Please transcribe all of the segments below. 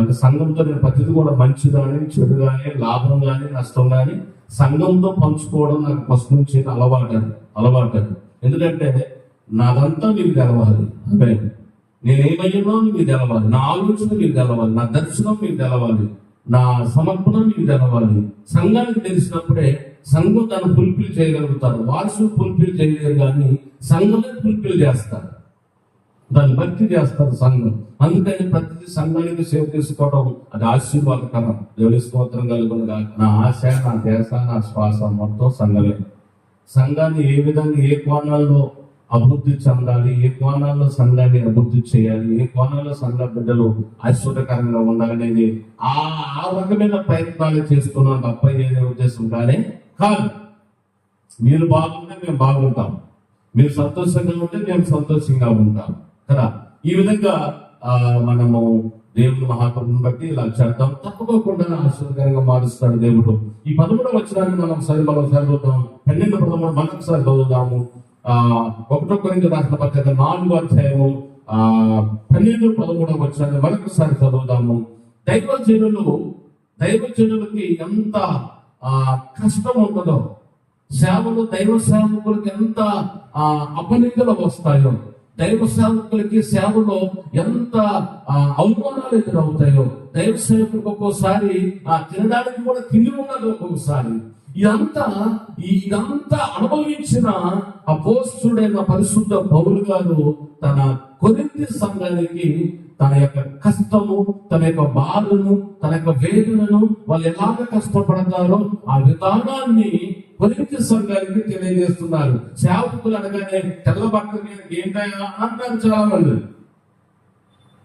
అంటే సంఘంతో నేను ప్రతిదీ కూడా మంచి కానీ చెడు కానీ లాభం కానీ నష్టం కానీ సంఘంతో పంచుకోవడం నాకు ఫస్ట్ నుంచి అలవాటు అలవాటు ఎందుకంటే నాదంతా మీకు తెలవాలి అదే. నేనేమయ్యానో మీకు తెలవాలి నా ఆలోచన మీకు తెలవాలి నా దర్శనం మీకు తెలవాలి నా సమర్పణ మీకు తెలవాలి సంఘానికి తెలిసినప్పుడే సంఘం తను ఫుల్ఫిల్ చేయగలుగుతారు వారసులు ఫుల్ఫిల్ చేయలేరు కానీ సంఘమే ఫుల్ఫిల్ చేస్తారు. దాన్ని భక్తి చేస్తారు సంఘం. అందుకని ప్రతి సంఘానికి సేవ చేసుకోవడం అది ఆశీర్వాదకరం దేవుని స్తోత్రం కలుగును నా ఆశ నా దేశ నా శ్వాస మొత్తం సంఘమే. సంఘాన్ని ఏ విధంగా ఏ కోణాల్లో అభివృద్ధి చెందాలి ఏ కోణాల్లో సంఘాన్ని అభివృద్ధి చేయాలి ఏ కోణాల్లో సంఘ బిడ్డలు ఆశ్చర్యకరంగా ఉండాలనేది ఆ ఆ రకమైన ప్రయత్నాలు చేస్తున్నాను తప్ప ఏదే ఉద్దేశం కానీ కాదు. మీరు బాగుంటే మేము బాగుంటాం. మీరు సంతోషంగా ఉంటే మేము సంతోషంగా ఉంటాం. కదా? ఈ విధంగా ఆ, మనము దేవుని మహాత్ముని బట్టి ఇలా చేద్దాం. తప్పకోకుండా ఆశ్చర్యకరంగా మారుస్తాడు దేవుడు. ఈ పదమూడవ వచ్చినాన్ని మనం సరి మనం చదువుతాం పన్నెండు పదమూడు మరొకసారి చదువుదాము. ఆ ఒకటో కొరింత రాసిన పత్రిక నాలుగు అధ్యాయము ఆ పన్నెండు పదమూడవ వచ్చినాన్ని మరొకసారి చదువుదాము. దైవ జనులకి ఎంత ఆ కష్టం ఉండదో సేవలు దైవ సేవకులకి ఎంత ఆ, అపనిందలు వస్తాయో దైవ సేవకులకి సేవలో ఎంత అవమానాలు ఎదురవుతాయో దైవ సేవకులకు ఒక్కోసారి ఆ తినడానికి కూడా తిండి ఉండదు ఒక్కొక్కసారి ఇదంతా ఇదంతా అనుభవించిన అపోస్తుడైన పరిశుద్ధ పౌలు గారు తన కొరింది సంఘానికి తన యొక్క కష్టము తన యొక్క బాధను తన యొక్క వేదనను వాళ్ళు ఎలాగ కష్టపడతారో ఆ విధానాన్ని కొరింది స్వర్గానికి తెలియజేస్తున్నారు. సేవకులు అనగానే తెల్ల బట్టలు ఏంటయ్యా అంటారు చాలా మంది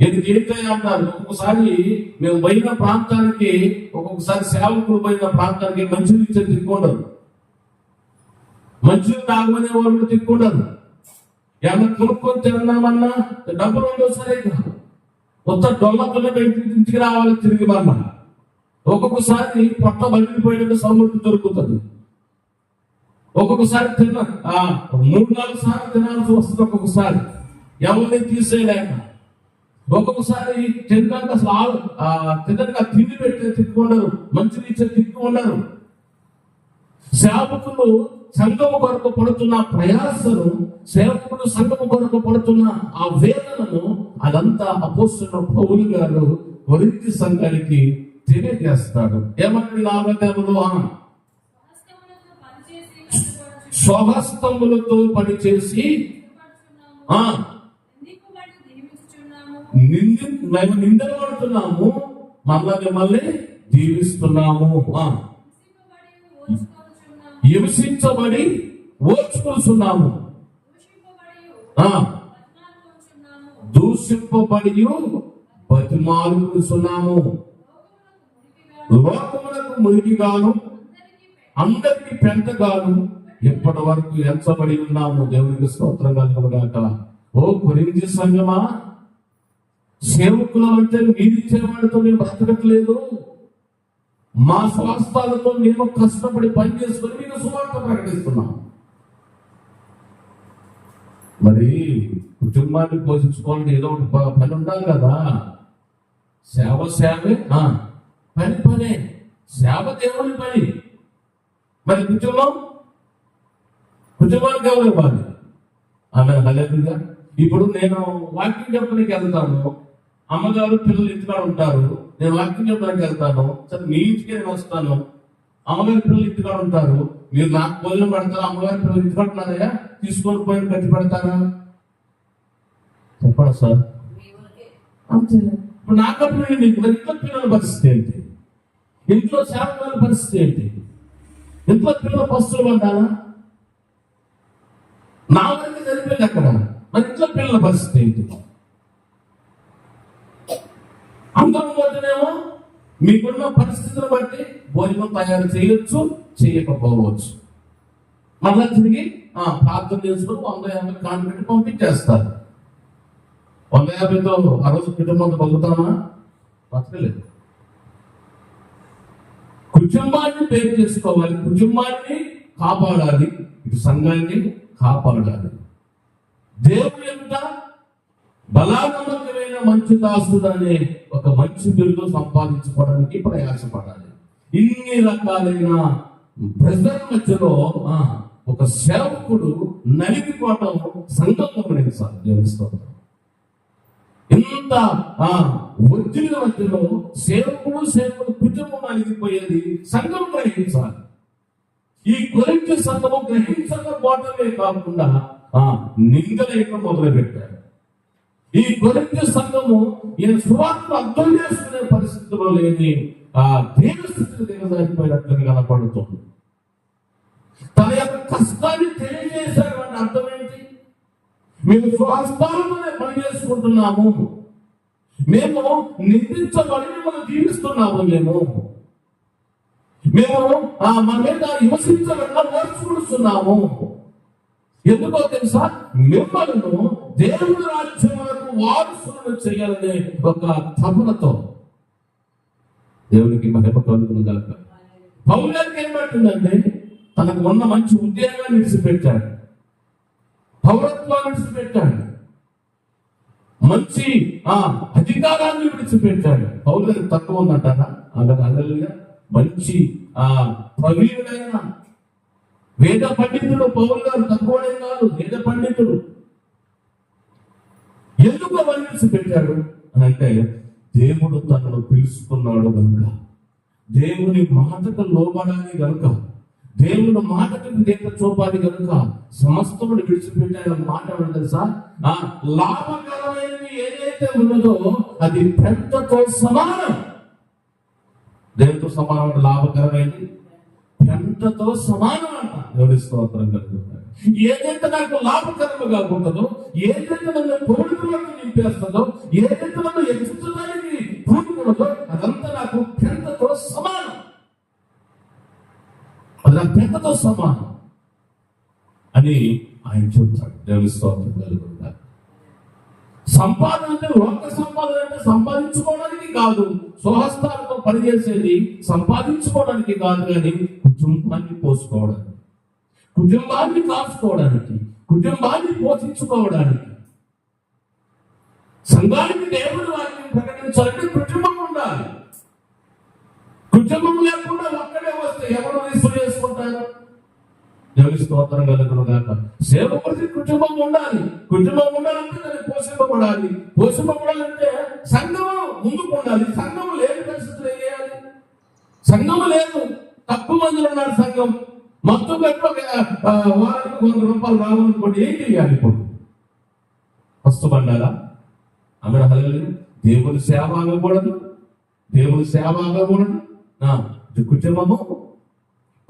ఎందుకు ఏంటయ్యా అంటారు? ఒక్కొక్కసారి మేము పోయిన ప్రాంతానికి ఒక్కొక్కసారి సేవకులు పోయిన ప్రాంతానికి మంచినీళ్ళు ఇచ్చే తిక్కుండరు మంచినీళ్ళు తాగమనే వాళ్ళు తిక్కుండరు ఏమన్నా కొనుక్కొని తిన్నామన్నా? డబ్బులు ఉండవు సరే మొత్తం డొల్ల ఇంటికి రావాలి తిరిగి మన ఒక్కొక్కసారి పొట్ట బలిపోయినట్టు సమృద్ధి దొరుకుతుంది. ఒక్కొక్కసారి తిన్న ఆ, మూడు నాలుగు సార్లు తినాల్సి వస్తుంది ఒక్కొక్కసారి ఎవరిని తీసేయలేక ఒక్కొక్కసారి తినడానికి అసలు ఆలు ఆ, తినడానికి తిండి పెట్టి తిట్టుకున్నారు మంచి నీచే తిట్టుకున్నారు సేవకులు సంఘము కొరకు పడుతున్న ప్రయాసను సేవకులు సంఘము కొరకు పడుతున్న ఆ వేదనను అదంతా అపోస్తున్న పౌలు గారు కొరింతి సంఘానికి తెలియజేస్తాడు. ఏమంటే లాభదేవులు ఆ స్వహస్తములతో పనిచేసి నింది మేము నిందలు పడుతున్నాము మళ్ళా మిమ్మల్ని దీవిస్తున్నాము హింసించబడి ఓర్చుకుంటున్నాము దూషింపబడి ఆ. బతిమాలుకున్నాము లోకములకు మురికిగాను, లోకములకు మునిగిగాను అందరికి పెంటగాను ఇప్పటి వరకు ఎంచబడి ఉన్నాము దేవునికి స్తోత్రం కలగబడాక ఓ కొరింది సంగమా? సేవకులు అంటే మీరిచ్చేవాడితో మేము బ్రతకట్లేదు. మా స్వాస్థాలతో మేము కష్టపడి పని చేసుకొని సువార్త ప్రకటిస్తున్నాం. మరి కుటుంబాన్ని పోషించుకోవాలంటే ఏదో ఒకటి పని ఉండాలి కదా. సేవ సేవే పని పనే. సేవ దేవుని పని. మరి కుటుంబం? కుటుంబానికి ఎవరు ఇవ్వాలి ఆమె హలేదుగా ఇప్పుడు నేను వాకింగ్ చెప్పడానికి వెళ్తాను. అమ్మగారు పిల్లలు ఇంటికాడ ఉంటారు. నేను వాకింగ్ చెప్పడానికి వెళ్తాను. సరే మీ ఇంటికి నేను వస్తాను. అమ్మగారి పిల్లలు ఇంటికాడ ఉంటారు. మీరు నాకు భోజనం పెడతారు? అమ్మగారి పిల్లలు ఇంటికాడ ఉన్నారయ్యా? తీసుకొని పోయి కట్టి పెడతారా? చెప్పండి సార్. అంతే ఇప్పుడు నాకప్పుడు నీకు ఇంట్లో పిల్లల పరిస్థితి ఏంటి? ఇంట్లో సేవకుల పరిస్థితి ఏంటి? ఇంట్లో పిల్లల పస్తులు పడ్డారా నా వరకు జరిపేది అక్కడ. మంచి పిల్లల పరిస్థితి ఏంటి? అందరం పోతేనేమో మీకున్న పరిస్థితులను బట్టి భోజనం తయారు చేయొచ్చు చేయకపోవచ్చు. మళ్ళా తిరిగి ప్రార్థన చేసుకుని వంద యాభై కాన్ పంపించేస్తారు. వంద యాభైతో ఆ రోజు కుటుంబం బతుకుతామా? బతకలేదు. కుటుంబాన్ని పేరు చేసుకోవాలి. కుటుంబాన్ని కాపాడాలి. ఇటు సంఘాన్ని కాపాడాలి దేవుడు ఎంత బలాత్మకమైన మంచి దాసుడు అనే ఒక మంచి బిరుదు సంపాదించుకోవడానికి ప్రయాసపడాలి. ఇన్ని రకాలైన ప్రజల మధ్యలో ఆ, ఒక సేవకుడు నలిగిపోవటం సంఘం గమనించాలి దేవుని స్తోత్రం. ఇంత ఆ ఒత్తిడి మధ్యలో సేవకుడు సేవకుడు కుటుంబం నలిగిపోయేది సంఘం సార్. ఈ కొరింథీ సంఘము గ్రహించకపోవటమే కాకుండా ఆ నిందలేక మొదలు పెట్టారు ఈ కొరింథీ సంఘము ఈయన సువార్త అర్థం చేసుకునే పరిస్థితిలో లేని ఆ దేవ స్థితికి దిగజారిపోయినట్లుగా కనపడుతుంది. తన యొక్క కష్టాన్ని తెలియజేశారు అంటే అర్థం ఏంటి? మేము స్వహస్తాలతోనే పని చేసుకుంటున్నాము. మేము నిందించబడి మనం జీవిస్తున్నాము మేము. మేము ఆ, మన మీద హింసించబడిన నేర్చుకుంటున్నాము ఎందుకో తెలుసా? మిమ్మల్ని దేవుని వరకు వారసులను చేయాలనే ఒక తపనతో దేవునికి మహిమ కలుగుతుంది కనుక పౌరులకు ఏమంటుందంటే తనకు ఉన్న మంచి ఉద్యోగాన్ని విడిచిపెట్టాడు. పౌరత్వాన్ని విడిచిపెట్టాడు. మంచి ఆ అధికారాన్ని విడిచిపెట్టాడు. పౌరులకు తక్కువ ఉందంటారా అలా అల్లలుగా మంచి ఆ ప్రవీణుడైన వేద పండితుడు పౌరులు గారు తక్కువనే కాదు వేద పండితుడు. ఎందుకు అవన్నీ విడిచిపెట్టాడు అని అంటే దేవుడు తనను పిలుచుకున్నాడు కనుక దేవుని మాటకు లోబడాలి కనుక దేవుని మాటకు దేక చూపాలి కనుక సమస్తముడు విడిచిపెట్టాడు మాట తెలుసా? ఆ లాభకరమైనది ఏదైతే ఉన్నదో అది పెద్దతో సమానం. దేవునితో సమానం లాభకరమైంది? ఎంతతో సమానం అంట ఎవరి స్తోత్రం కలుగుతాడు ఏదైతే నాకు లాభకరముగా ఉంటుందో ఏదైతే నన్ను కోరికలకు నింపేస్తుందో ఏదైతే నన్ను ఎదుర్చడానికి పూనుకున్నదో అదంతా నాకు పెంటతో సమానం. అది నా పెంటతో సమానం అని ఆయన చెప్తాడు దేవుని స్తోత్రం కలుగుతాడు సంపాదన అంటే లోక సంపాదన అంటే సంపాదించుకోవడానికి కాదు స్వహస్తాలతో పనిచేసేది సంపాదించుకోవడానికి కాదు కానీ కుటుంబాన్ని పోసుకోవడానికి కుటుంబాన్ని కాచుకోవడానికి కుటుంబాన్ని పోషించుకోవడానికి. సంఘానికి దేవుడు వారిని ప్రకటించాలంటే కుటుంబం ఉండాలి. కుటుంబం లేకుండా ఒక్కడే వస్తే ఎవరు రిసీవ్ చేసుకుంటారు? దేవుని స్తోత్రం కలుగును గాక. సేవకుడికి కుటుంబం ఉండాలి. కుటుంబం ఉండాలంటే దాన్ని పోషింపబడాలి. పోషింపబడాలంటే సంఘము ముందుకు ఉండాలి. సంఘం లేని పరిస్థితులు ఏం చేయాలి? సంఘము లేదు. తక్కువ మందిలో ఉన్నారు సంఘం. మొత్తం పెట్టి ఒక వారానికి వంద రూపాయలు రావాలనుకోండి ఏం చేయాలి ఇప్పుడు? ఫస్ట్ పండాలా ఆమె దేవుని సేవ ఆగకూడదు. దేవుని సేవ ఆగకూడదు. కుటుంబము.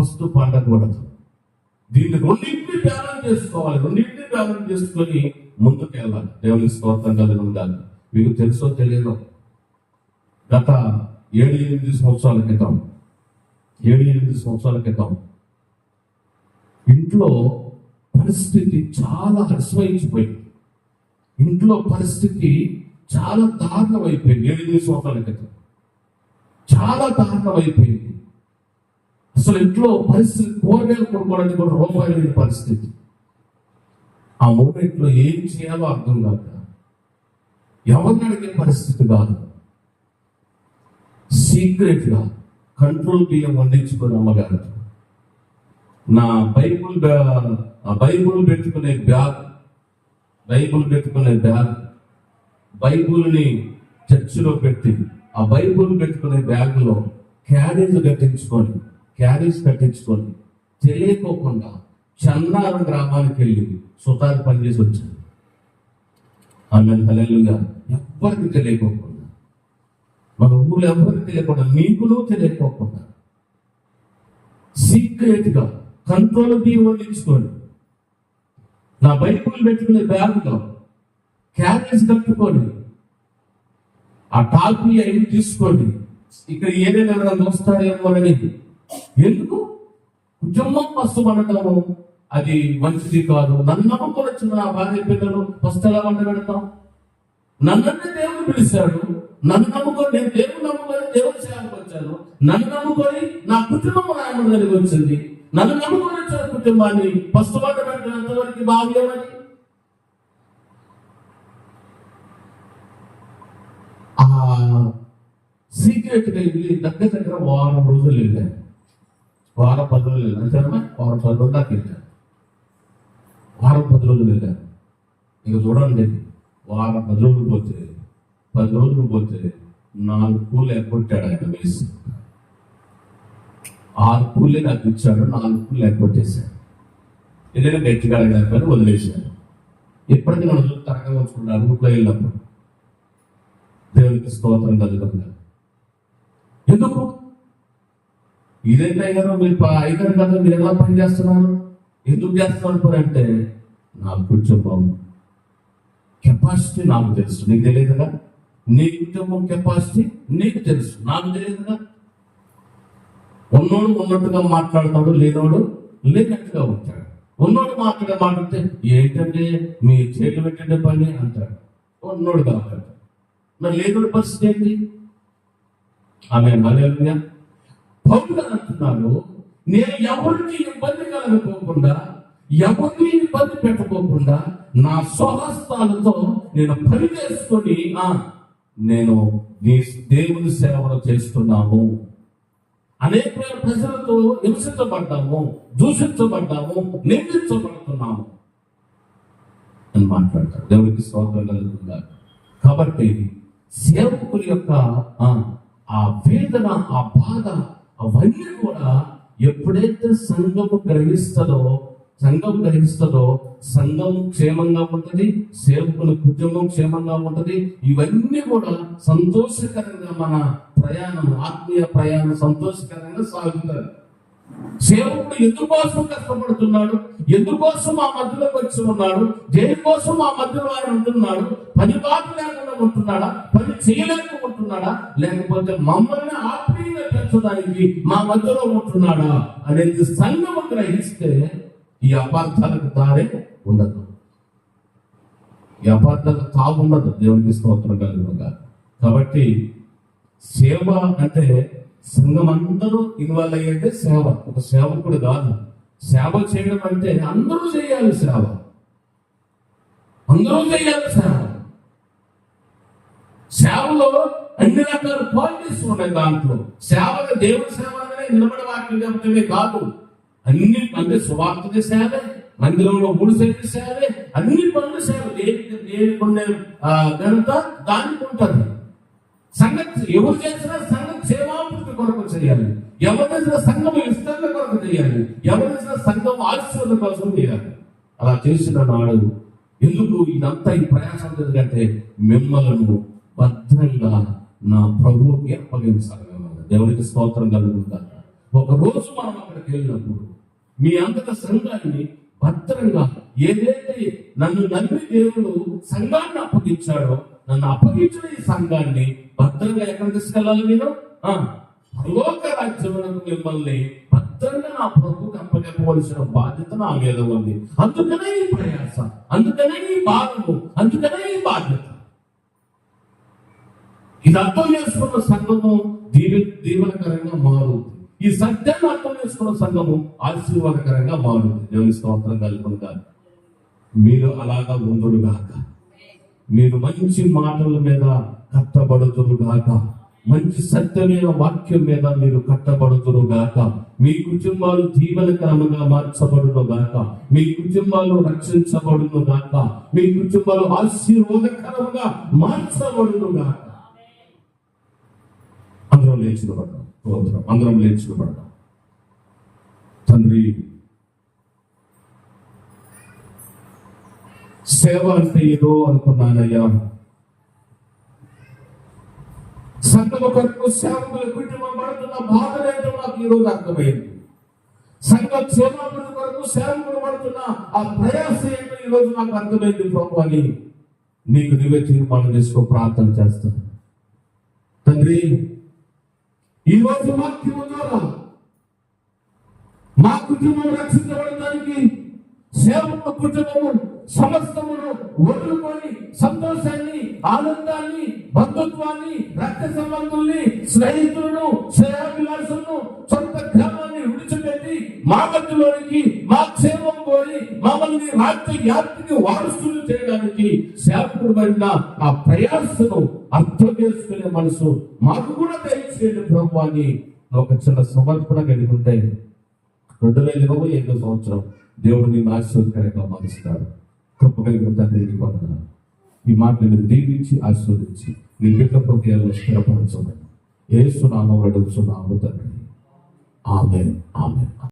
ఫస్ట్ పండకూడదు. దీన్ని రెండింటిని బ్యాలెన్స్ చేసుకోవాలి. రెండింటిని బ్యాలెన్స్ చేసుకొని ముందుకు వెళ్ళాలి దేవుని స్తోత్రం కలిగి ఉండాలి. మీకు తెలుసో తెలియదో? గత ఏడు ఎనిమిది సంవత్సరాల క్రితం ఏడు ఎనిమిది సంవత్సరాల క్రితం ఇంట్లో పరిస్థితి చాలా అశ్వయించిపోయింది ఇంట్లో పరిస్థితి చాలా దారుణం అయిపోయింది ఏడు ఎనిమిది సంవత్సరాల క్రితం. చాలా దారుణం అయిపోయింది అసలు ఇంట్లో పరిస్థితి కూరగాయలు కొనుక్కోవడానికి కూడా రూపాయలు లేని పరిస్థితి. ఆ మూమెంట్లో ఏం చేయాలో అర్థం కాక ఎవరిని అడిగే పరిస్థితి కాదు. సీక్రెట్గా కంట్రోల్ బియ్యం వండించుకుని అమ్మగారు. నా బైబుల్ బ్యా- ఆ బైబుల్ పెట్టుకునే బ్యాగ్ బైబుల్ పెట్టుకునే బ్యాగ్ బైబుల్ని చర్చిలో పెట్టి ఆ బైబుల్ పెట్టుకునే బ్యాగ్లో క్యారేజ్ కట్టించుకొని క్యారేజ్ కట్టించుకొని తెలియకోకుండా చన్నారం గ్రామానికి వెళ్ళి సుతారు పనిచేసి వచ్చాను ఆమె హలెలుగా ఎవ్వరికి తెలియకోకుండా. మన ఊళ్ళో ఎవరికి తెలియకుండా నీకులు తెలియకోకుండా. సీక్రెట్గా కంట్రోల్ బియ్యం నా బైకులు పెట్టుకునే బ్యాగ్లో క్యారేజ్ కట్టుకొని ఆ టాల్పీ అవి తీసుకోండి. ఇక్కడ ఏదైనా ఎవరైనా అనేది ఎందుకు? కుటుంబం కష్టపడటము అది మంచిది కాదు. నన్ను నమ్ముకొని వచ్చిన నా భార్య పిల్లలు ఫస్ట్ ఎలా వంట పెడతాం. నన్నంటే దేవుడు పిలిచాడు. నన్ను నమ్ముకొని నేను దేవుడు నమ్ముకొని దేవుడు సేవకు వచ్చాను. నన్ను నమ్ముకొని నా కుటుంబం నాయన వచ్చింది. నన్ను నమ్ముకొని వచ్చిన కుటుంబాన్ని ఫస్ట్ వంట పెట్టినంతవరకు భావ్యమని ఆ సీక్రెట్ దగ్గర దగ్గర వారం రోజులు వెళ్ళాను. వారం పది రోజులు వెళ్ళాను వారం పది రోజులు దాకా వెళ్ళాను. వారం పది రోజులు వెళ్ళాను. ఇక చూడండి వారం పది రోజులు పోతే పది రోజులు పోతే నాలుగు పూలు ఎగ్గొట్టాడు ఆయన వేసి ఆరు పూలే నాకు ఇచ్చాడు నాలుగు పూలు ఎగ్గొట్టేశాడు. ఏదైనా గట్టిగా అడగలేకపోయినా వదిలేశాడు. ఎప్పటికీ మనం చూసి తరగతి ఉంచుకున్నారు ఊళ్ళో వెళ్ళినప్పుడు. దేవునికి స్తోత్రం కలుగుతుంది. ఎందుకు? ఇదేంటి అయ్యారు మీరు ప- అయ్యారు కదా మీరు ఎలా పని చేస్తున్నారు? ఎందుకు చేస్తున్నారు పని అంటే నాకు కుటుంబం కెపాసిటీ నాకు తెలుసు. నీకు తెలియదుగా నీ కెపాసిటీ నీకు తెలుసు. నాకు తెలియదుగా ఉన్నోడు ఉన్నట్టుగా మాట్లాడతాడు లేనోడు లేనట్టుగా ఉంటాడు. ఉన్నోడు మాట్లాడే మాట్లాడితే ఏంటంటే మీ చేతులు పెట్టండి పని అంటాడు. ఉన్నోడు కాబట్టి మరి లేనోడు పరిస్థితి ఏంటి? ఆమె మళ్ళీ పౌరులు అంటున్నాడు నేను ఎవరికి ఇబ్బంది కలగకోకుండా ఎవరిని ఇబ్బంది పెట్టుకోకుండా నా స్వహస్తాలతో నేను పని చేసుకొని నేను నీ దేవుని సేవలు చేస్తున్నాము అనేక ప్రజలతో హింసించబడ్డాము దూషించబడ్డాము నిందించబడుతున్నాము అని మాట్లాడతారు దేవునికి స్వాతంత్రం కలుగుతుందా? కాబట్టి సేవకుల యొక్క ఆ, ఆ వేదన ఆ బాధ అవన్నీ కూడా ఎప్పుడైతే సంఘము గ్రహిస్తుందో సంఘం గ్రహిస్తుందో సంఘం క్షేమంగా ఉంటది సేవకుల కుటుంబం క్షేమంగా ఉంటది ఇవన్నీ కూడా సంతోషకరంగా మన ప్రయాణం ఆత్మీయ ప్రయాణం సంతోషకరంగా సాగుతారు. సేవకుడు ఎందుకోసం కష్టపడుతున్నాడు? ఎందుకోసం ఆ మధ్యలోకి వచ్చి ఉన్నాడు? దేనికోసం ఆ మధ్యలో ఆయన ఉంటున్నాడు? పని బాధ లేకుండా ఉంటున్నాడా? పని చేయలేక ఉంటున్నాడా లేకపోతే మమ్మల్ని ఆత్మీయంగా నెరవేర్చడానికి మా మధ్యలో ఉంటున్నాడా అనేది సంఘము గ్రహిస్తే ఈ అపార్థాలకు తారే ఉండదు. ఈ అపార్థాలకు తాగు ఉండదు. దేవునికి స్తోత్రం కలుగుగా కాబట్టి సేవ అంటే సంఘం అందరూ ఇన్వాల్వ్ అయ్యేదే సేవ. ఒక సేవకుడు కాదు. సేవ చేయడం అంటే అందరూ చేయాలి సేవ. అందరూ చేయాలి సేవ. సేవలో క్వాలిటీస్ ఉన్నాయి దాంట్లో. సేవగా దేవుడి సేవ అనగానే నిలబడి వాక్యం చెప్పటమే కాదు. అన్ని అంటే సువార్తకి సేవే మందిరంలో మూడు సేవలు సేవే అన్ని పనులు సేవ. దేనికి దేనికి ఉండే ఘనత? దానికి ఉంటుంది. సంగతి ఎవరు చేసినా సంఘం సేవాభివృద్ధి కొరకు చేయాలి. ఎవరు చేసిన సంఘం విస్తరణ కొరకు చేయాలి. ఎవరు చేసిన సంఘం ఆశీర్వాద కోసం చేయాలి. అలా చేసిన నాడు ఎందుకు? ఇదంతా ఈ ప్రయాసం ఎందుకంటే మిమ్మలను భద్రంగా నా ప్రభువుకి అప్పగించగలగాలి దేవునికి స్తోత్రం కలుగుతారు ఒకరోజు మనం అక్కడికి వెళ్ళినప్పుడు మీ అంతట సంఘాన్ని భద్రంగా ఏదైతే నన్ను నమ్మి దేవుడు సంఘాన్ని అప్పగించాడో నన్ను అప్పగించిన ఈ సంఘాన్ని భద్రంగా ఎక్కడ తీసుకెళ్ళాలి నేను పరలోక రాజ్యములకు మిమ్మల్ని భద్రంగా నా ప్రభుకి అప్పగించవలసిన బాధ్యత నా మీద ఉంది. అందుకనే ఈ ప్రయాస అందుకనే ఈ భారము అందుకనే ఈ బాధ్యత ఇది అర్థం చేసుకున్న సంఘము దీవి దీవనకరంగా మారుతుంది. ఈ సత్యాన్ని అర్థం చేసుకున్న సంఘము ఆశీర్వాదకరంగా మారుతుంది. దేవుని స్తోత్రం కలుగుతుంది మీరు అలాగా ఉందుడు గాక. మీరు మంచి మాటల మీద కట్టబడుతురు గాక. మంచి సత్యమైన వాక్యం మీద మీరు కట్టబడుతురు గాక. మీ కుటుంబాలు దీవెనకరముగా మార్చబడును గాక. మీ కుటుంబాలు రక్షించబడును గాక. మీ కుటుంబాలు ఆశీర్వాదకరముగా మార్చబడును గాక. అందరం లేచినపడ్డాం స్తోత్రం. అందరం లేచినపడ్డాం తండ్రి సేవ అంటే ఏదో అనుకున్నానయ్యా. సంఘం కొరకు సేవకులు పడుతున్న బాధ లేదో నాకు ఈరోజు అర్థమైంది. సంఘ క్షేమాభివృద్ధి కొరకు సేవకులు పడుతున్న ఆ ప్రయాస ఏంటో ఈరోజు నాకు అర్థమైంది ప్రభు అని నీకు నువ్వే తీర్మానం చేసుకో ప్రార్థన చేస్తాను. తండ్రి ఈ రోజు వాక్యము ద్వారా మా కుటుంబం రక్షించబడటానికి సేవ కుటుంబము సమస్తమును వదులుకొని సంతోషాన్ని ఆనందాన్ని బంధుత్వాన్ని రక్త సంబంధుల్ని స్నేహితులను శ్రేయాభిలాషులను సొంత గ్రామాన్ని విడిచిపెట్టి మా మధ్యలోనికి మా క్షేమం కోరి మమ్మల్ని రాత్రి వ్యాప్తికి వారసులు చేయడానికి సేవకుడు పడిన ఆ ప్రయాసను అర్థం చేసుకునే మనసు మాకు కూడా దయచేయండి ప్రభు అని ఒక చిన్న సమర్పణ కలిగి ఉంటాయి రెండు వేల ఇరవై ఐదో సంవత్సరం దేవుడు నిన్ను ఆశీర్వదకరంగా మారుస్తాడు కృప కలిగిన తండ్రి వందనాలు. ఈ మాటలు మీరు దీవించి ఆశీర్వదించి మీ బిడ్డ హృదయాల్లో స్థిరపరచమని. ఏసునామం అడుగుతున్నాము తండ్రి. ఆమె ఆమె